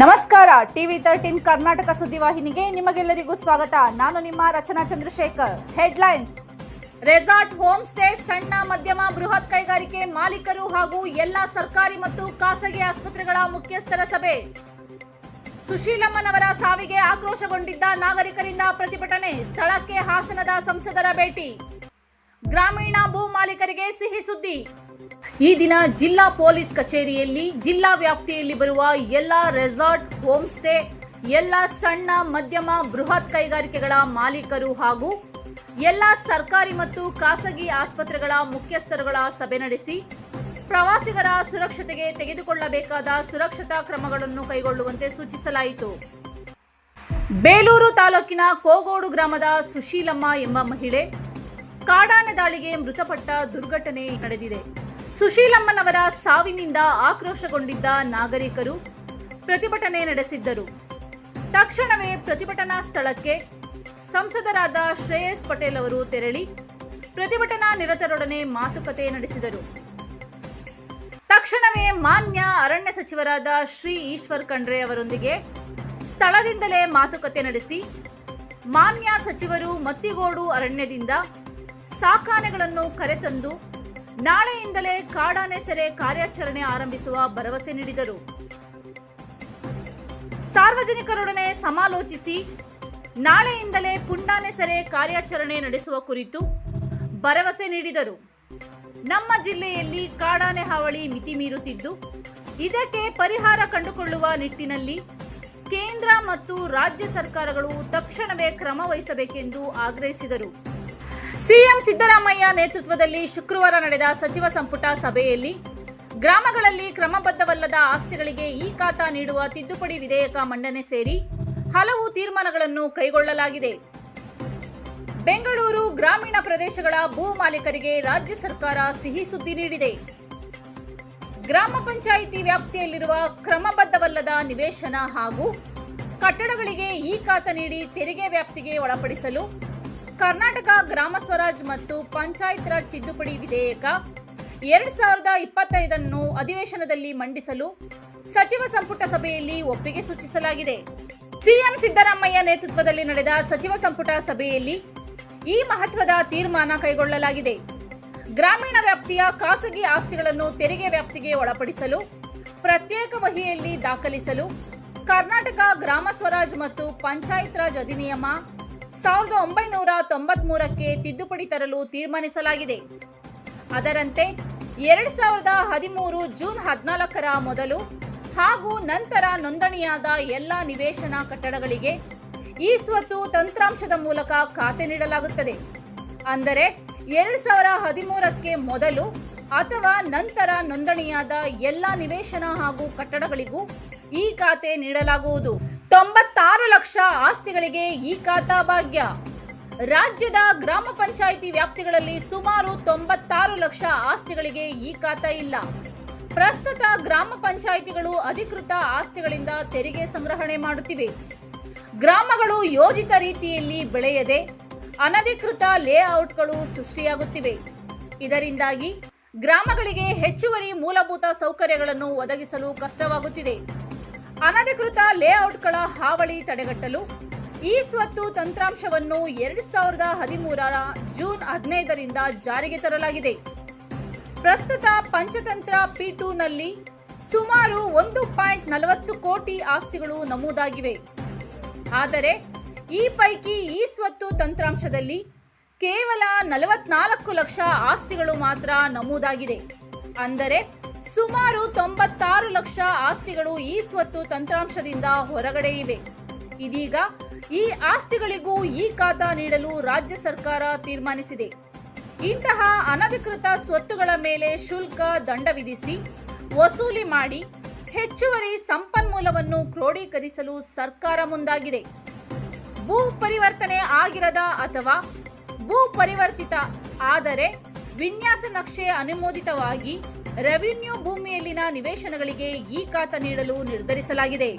ನಮಸ್ಕಾರ. TV thirteen Karnataka ಸುದ್ದಿವಾಹಿನಿಗೆ ನಿಮಗೆಲ್ಲರಿಗೂ ಸ್ವಾಗತ. ನಾನು ನಿಮ್ಮ Rachana Chandrashekar. Headlines. Resort home stay ಸಣ್ಣ, ಮಧ್ಯಮ, ಬೃಹತ್ ಕೈಗಾರಿಕೆ ಮಾಲೀಕರು ಹಾಗೂ ಎಲ್ಲ ಸರ್ಕಾರಿ ಮತ್ತು ಖಾಸಗಿ ಆಸ್ಪತ್ರೆಗಳ ಮುಖ್ಯಸ್ಥರ ಸಭೆ. ಸುಶೀಲಮ್ಮನವರ ಸಾವಿಗೆ ಆಕ್ರೋಶಗೊಂಡಿದ್ದ ನಾಗರಿಕರಿಂದ ಪ್ರತಿಭಟನೆ. ಸ್ಥಳಕ್ಕೆ ಹಾಸನದ ಸಂಸದರ ಭೇಟಿ. ಗ್ರಾಮೀಣ ಭೂ ಮಾಲೀಕರಿಗೆ ಸಿಹಿ ಸುದ್ದಿ. ಈ ದಿನ ಜಿಲ್ಲಾ ಪೊಲೀಸ್ ಕಚೇರಿಯಲ್ಲಿ ಜಿಲ್ಲಾ ವ್ಯಾಪ್ತಿಯಲ್ಲಿ ಬರುವ ಎಲ್ಲ ರೆಸಾರ್ಟ್ ಹೋಮ್ ಸ್ಟೇ ಎಲ್ಲ ಸಣ್ಣ, ಮಧ್ಯಮ, ಬೃಹತ್ ಕೈಗಾರಿಕೆಗಳ ಮಾಲೀಕರು ಹಾಗೂ ಎಲ್ಲ ಸರ್ಕಾರಿ ಮತ್ತು ಖಾಸಗಿ ಆಸ್ಪತ್ರೆಗಳ ಮುಖ್ಯಸ್ಥರುಗಳ ಸಭೆ ನಡೆಸಿ ಪ್ರವಾಸಿಗರ ಸುರಕ್ಷತೆಗೆ ತೆಗೆದುಕೊಳ್ಳಬೇಕಾದ ಸುರಕ್ಷತಾ ಕ್ರಮಗಳನ್ನು ಕೈಗೊಳ್ಳುವಂತೆ ಸೂಚಿಸಲಾಯಿತು. ಬೇಲೂರು ತಾಲೂಕಿನ ಕೋಗೋಡು ಗ್ರಾಮದ ಸುಶೀಲಮ್ಮ ಎಂಬ ಮಹಿಳೆ ಕಾಡಾನೆ ದಾಳಿಗೆ ಮೃತಪಟ್ಟ ದುರ್ಘಟನೆ ನಡೆದಿದೆ. ಸುಶೀಲಮ್ಮನವರ ಸಾವಿನಿಂದ ಆಕ್ರೋಶಗೊಂಡಿದ್ದ ನಾಗರಿಕರು ಪ್ರತಿಭಟನೆ ನಡೆಸಿದ್ದರು. ತಕ್ಷಣವೇ ಪ್ರತಿಭಟನಾ ಸ್ಥಳಕ್ಕೆ ಸಂಸದರಾದ ಶ್ರೇಯಸ್ ಪಟೇಲ್ ಅವರು ತೆರಳಿ ಪ್ರತಿಭಟನಾ ನಿರತರೊಡನೆ ಮಾತುಕತೆ ನಡೆಸಿದರು. ತಕ್ಷಣವೇ ಮಾನ್ಯ ಅರಣ್ಯ ಸಚಿವರಾದ ಶ್ರೀ ಈಶ್ವರ್ ಖಂಡ್ರೆ ಅವರೊಂದಿಗೆ ಸ್ಥಳದಿಂದಲೇ ಮಾತುಕತೆ ನಡೆಸಿ ಮಾನ್ಯ ಸಚಿವರು ಮತ್ತಿಗೋಡು ಅರಣ್ಯದಿಂದ ಸಾಕಾನೆಗಳನ್ನು ಕರೆತಂದು ನಾಳೆಯಿಂದಲೇ ಕಾಡಾನೆ ಸೆರೆ ಕಾರ್ಯಾಚರಣೆ ಆರಂಭಿಸುವ ಭರವಸೆ ನೀಡಿದರು. ಸಾರ್ವಜನಿಕರೊಡನೆ ಸಮಾಲೋಚಿಸಿ ನಾಳೆಯಿಂದಲೇ ಪುಂಡಾನೆ ಸೆರೆ ಕಾರ್ಯಾಚರಣೆ ನಡೆಸುವ ಕುರಿತು ಭರವಸೆ ನೀಡಿದರು. ನಮ್ಮ ಜಿಲ್ಲೆಯಲ್ಲಿ ಕಾಡಾನೆ ಹಾವಳಿ ಮಿತಿ ಮೀರುತ್ತಿದ್ದು, ಇದಕ್ಕೆ ಪರಿಹಾರ ಕಂಡುಕೊಳ್ಳುವ ನಿಟ್ಟಿನಲ್ಲಿ ಕೇಂದ್ರ ಮತ್ತು ರಾಜ್ಯ ಸರ್ಕಾರಗಳು ತಕ್ಷಣವೇ ಕ್ರಮ ವಹಿಸಬೇಕೆಂದು ಆಗ್ರಹಿಸಿದರು. ಸಿಎಂ ಸಿದ್ದರಾಮಯ್ಯ ನೇತೃತ್ವದಲ್ಲಿ ಶುಕ್ರವಾರ ನಡೆದ ಸಚಿವ ಸಂಪುಟ ಸಭೆಯಲ್ಲಿ ಗ್ರಾಮಗಳಲ್ಲಿ ಕ್ರಮಬದ್ಧವಲ್ಲದ ಆಸ್ತಿಗಳಿಗೆ ಈ ಖಾತ ನೀಡುವ ತಿದ್ದುಪಡಿ ವಿಧೇಯಕ ಮಂಡನೆ ಸೇರಿ ಹಲವು ತೀರ್ಮಾನಗಳನ್ನು ಕೈಗೊಳ್ಳಲಾಗಿದೆ. ಬೆಂಗಳೂರು ಗ್ರಾಮೀಣ ಪ್ರದೇಶಗಳ ಭೂ ಮಾಲೀಕರಿಗೆ ರಾಜ್ಯ ಸರ್ಕಾರ ಸಿಹಿ ಸುದ್ದಿ ನೀಡಿದೆ. ಗ್ರಾಮ ಪಂಚಾಯಿತಿ ವ್ಯಾಪ್ತಿಯಲ್ಲಿರುವ ಕ್ರಮಬದ್ಧವಲ್ಲದ ನಿವೇಶನ ಹಾಗೂ ಕಟ್ಟಡಗಳಿಗೆ ಈ ಖಾತ ನೀಡಿ ತೆರಿಗೆ ವ್ಯಾಪ್ತಿಗೆ ಒಳಪಡಿಸಲು ಕರ್ನಾಟಕ ಗ್ರಾಮ ಸ್ವರಾಜ್ ಮತ್ತು ಪಂಚಾಯತ್ ರಾಜ್ ತಿದ್ದುಪಡಿ ವಿಧೇಯಕ ಎರಡ್ ಸಾವಿರದ ಇಪ್ಪತ್ತೈದನ್ನು ಅಧಿವೇಶನದಲ್ಲಿ ಮಂಡಿಸಲು ಸಚಿವ ಸಂಪುಟ ಸಭೆಯಲ್ಲಿ ಒಪ್ಪಿಗೆ ಸೂಚಿಸಲಾಗಿದೆ. ಸಿಎಂ ಸಿದ್ದರಾಮಯ್ಯ ನೇತೃತ್ವದಲ್ಲಿ ನಡೆದ ಸಚಿವ ಸಂಪುಟ ಸಭೆಯಲ್ಲಿ ಈ ಮಹತ್ವದ ತೀರ್ಮಾನ ಕೈಗೊಳ್ಳಲಾಗಿದೆ. ಗ್ರಾಮೀಣ ವ್ಯಾಪ್ತಿಯ ಖಾಸಗಿ ಆಸ್ತಿಗಳನ್ನು ತೆರಿಗೆ ವ್ಯಾಪ್ತಿಗೆ ಒಳಪಡಿಸಲು, ಪ್ರತ್ಯೇಕ ವಹಿಯಲ್ಲಿ ದಾಖಲಿಸಲು ಕರ್ನಾಟಕ ಗ್ರಾಮ ಸ್ವರಾಜ್ ಮತ್ತು ಪಂಚಾಯತ್ ರಾಜ್ ಅಧಿನಿಯಮ ಸಾವಿರದ ಒಂಬೈನೂರ ತೊಂಬತ್ಮೂರಕ್ಕೆ ತಿದ್ದುಪಡಿ ತರಲು ತೀರ್ಮಾನಿಸಲಾಗಿದೆ. ಅದರಂತೆ ಎರಡ್ ಸಾವಿರದ ಹದಿಮೂರು ಜೂನ್ ಹದಿನಾಲ್ಕರ ಮೊದಲು ಹಾಗೂ ನಂತರ ನೋಂದಣಿಯಾದ ಎಲ್ಲ ನಿವೇಶನ ಕಟ್ಟಡಗಳಿಗೆ ಈ ಸ್ವತ್ತು ತಂತ್ರಾಂಶದ ಮೂಲಕ ಖಾತೆ ನೀಡಲಾಗುತ್ತದೆ. ಅಂದರೆ ಎರಡ್ ಸಾವಿರ ಹದಿಮೂರಕ್ಕೆ ಮೊದಲು ಅಥವಾ ನಂತರ ನೋಂದಣಿಯಾದ ಎಲ್ಲ ನಿವೇಶನ ಹಾಗೂ ಕಟ್ಟಡಗಳಿಗೂ ಈ ಖಾತೆ ನೀಡಲಾಗುವುದು. ತೊಂಬತ್ತಾರು ಲಕ್ಷ ಆಸ್ತಿಗಳಿಗೆ ಈ ಖಾತಾ ಭಾಗ್ಯ. ರಾಜ್ಯದ ಗ್ರಾಮ ಪಂಚಾಯಿತಿ ವ್ಯಾಪ್ತಿಗಳಲ್ಲಿ ಸುಮಾರು ತೊಂಬತ್ತಾರು ಲಕ್ಷ ಆಸ್ತಿಗಳಿಗೆ ಈ ಖಾತಾ ಇಲ್ಲ. ಪ್ರಸ್ತುತ ಗ್ರಾಮ ಪಂಚಾಯಿತಿಗಳು ಅಧಿಕೃತ ಆಸ್ತಿಗಳಿಂದ ತೆರಿಗೆ ಸಂಗ್ರಹಣೆ ಮಾಡುತ್ತಿವೆ. ಗ್ರಾಮಗಳು ಯೋಜಿತ ರೀತಿಯಲ್ಲಿ ಬೆಳೆಯದೆ ಅನಧಿಕೃತ ಲೇಔಟ್ಗಳು ಸೃಷ್ಟಿಯಾಗುತ್ತಿವೆ. ಇದರಿಂದಾಗಿ ಗ್ರಾಮಗಳಿಗೆ ಹೆಚ್ಚುವರಿ ಮೂಲಭೂತ ಸೌಕರ್ಯಗಳನ್ನು ಒದಗಿಸಲು ಕಷ್ಟವಾಗುತ್ತಿದೆ. ಅನಧಿಕೃತ ಲೇಔಟ್ಗಳ ಹಾವಳಿ ತಡೆಗಟ್ಟಲು ಈ ಸ್ವತ್ತು ತಂತ್ರಾಂಶವನ್ನು ಎರಡು ಸಾವಿರದ ಹದಿಮೂರರ ಜೂನ್ ಹದಿನೈದರಿಂದ ಜಾರಿಗೆ ತರಲಾಗಿದೆ. ಪ್ರಸ್ತುತ ಪಂಚತಂತ್ರ ಪಿ ನಲ್ಲಿ ಸುಮಾರು ಒಂದು ಪಾಯಿಂಟ್ ನಲವತ್ತು ಕೋಟಿ ಆಸ್ತಿಗಳು ನಮೂದಾಗಿವೆ. ಆದರೆ ಈ ಪೈಕಿ ಈ ಸ್ವತ್ತು ತಂತ್ರಾಂಶದಲ್ಲಿ ಕೇವಲ ನಲವತ್ನಾಲ್ಕು ಲಕ್ಷ ಆಸ್ತಿಗಳು ಮಾತ್ರ ನಮೂದಾಗಿದೆ. ಅಂದರೆ ಸುಮಾರು ತೊಂಬತ್ತಾರು ಲಕ್ಷ ಆಸ್ತಿಗಳು ಈ ಸ್ವತ್ತು ತಂತ್ರಾಂಶದಿಂದ ಹೊರಗಡೆ ಇವೆ. ಇದೀಗ ಈ ಆಸ್ತಿಗಳಿಗೂ ಈ ಖಾತಾ ನೀಡಲು ರಾಜ್ಯ ಸರ್ಕಾರ ತೀರ್ಮಾನಿಸಿದೆ. ಇಂತಹ ಅನಧಿಕೃತ ಸ್ವತ್ತುಗಳ ಮೇಲೆ ಶುಲ್ಕ ದಂಡ ವಿಧಿಸಿ ವಸೂಲಿ ಮಾಡಿ ಹೆಚ್ಚುವರಿ ಸಂಪನ್ಮೂಲವನ್ನು ಕ್ರೋಢೀಕರಿಸಲು ಸರ್ಕಾರ ಮುಂದಾಗಿದೆ. ಭೂ ಪರಿವರ್ತನೆ ಆಗಿರದ ಅಥವಾ ಭೂ ಪರಿವರ್ತಿತ. ಆದರೆ ವಿನ್ಯಾಸ ನಕ್ಷೆ ಅನುಮೋದಿತವಾಗಿ ರೆವಿನ್ಯೂ ಭೂಮಿಯಲ್ಲಿನ ನಿವೇಶನಗಳಿಗೆ ಈ ಖಾತ ನೀಡಲು ನಿರ್ಧರಿಸಲಾಗಿದೆ.